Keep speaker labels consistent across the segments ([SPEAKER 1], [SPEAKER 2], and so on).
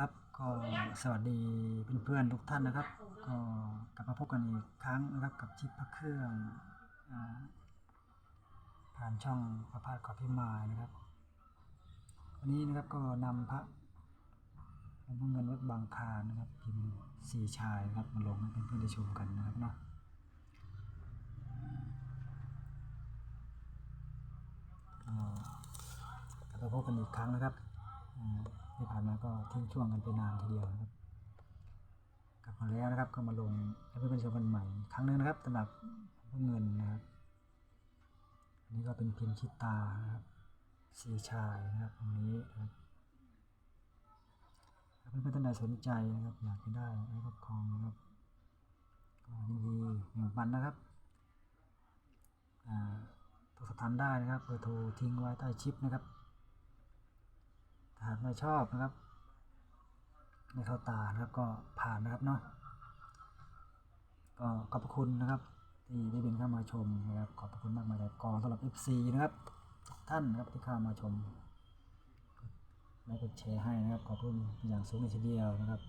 [SPEAKER 1] ครับก็สวัสดีเพื่อนๆทุกท่านนะครับ ก็กลับมาพบกันอีกครั้งนะครับกับชิปพระเครื่องอผ่านช่องประพาสขอพิมายนะครับ วันนี้นะครับก็นำพระหลวงพ่อเงินวัดบางคานะครับพิมพ์สี่ชายนะครับมาลงให้เพื่อนๆได้ชมกันนะครับเนาะกลับมาพบกันอีกครั้งนะครับ ที่ผ่านมาก็ทิ้งช่วงกันไปนานทีเดียวนะครับกลับมาแล้วนะครับก็มาลงให้เพื่อนๆชมกันใหม่ครั้งหนึงนะครับสำหรับพวกเงินนะครับอันนี้ก็เป็นพิมพ์ชิตานะครับสีชายนะครับตรงนี้นะครับเพื่อนๆท่านใดสนใจนะครับ อยากจะได้ไว้ครอบครองนะครับก็ยินดีแบ่งปันนะครับอ่าโทรสอบถามได้นะครับเบอร์โทรทิ้งไว้ใต้ชิปนะครับ ไม่ชอบนะครับ ไม่เข้าตานะครับก็ผ่านนะครับเนาะก็ขอบคุณนะครับที่ได้เป็นเข้ามาชมนะครับขอบคุณมากมายเลยกองสำหรับ FC นะครับท่านนะครับที่เข้ามาชมและกดแชร์ให้นะครับขอบคุณอย่างสูงเลยทีเดียวนะครับ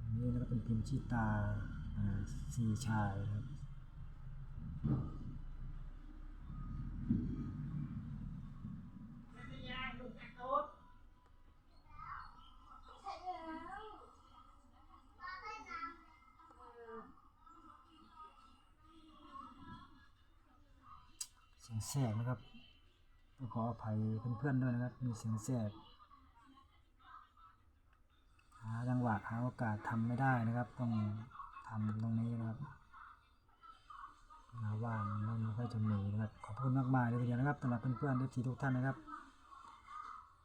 [SPEAKER 1] อันนี้นะครับเป็นพิมพ์ชีตาสีชายนะครับ สียงแทรกนะครับต้องขออภัยเพื่อนๆด้วยนะครับ มีเสียงแทรกหาจังหวะหาโอกาสทำไม่ได้นะครับ ต้องทำตรงนี้นะครับหาว่างไม่ไม่ค่อยจะมีนะครับ ขอบคุณมากมายเลยทีเดียวนะครับสำหรับเพื่อนๆทุกท่านนะครับ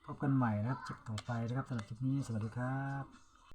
[SPEAKER 1] พบกันใหม่นะครับคลิปต่อไปนะครับสำหรับคลิปนี้สวัสดีครับ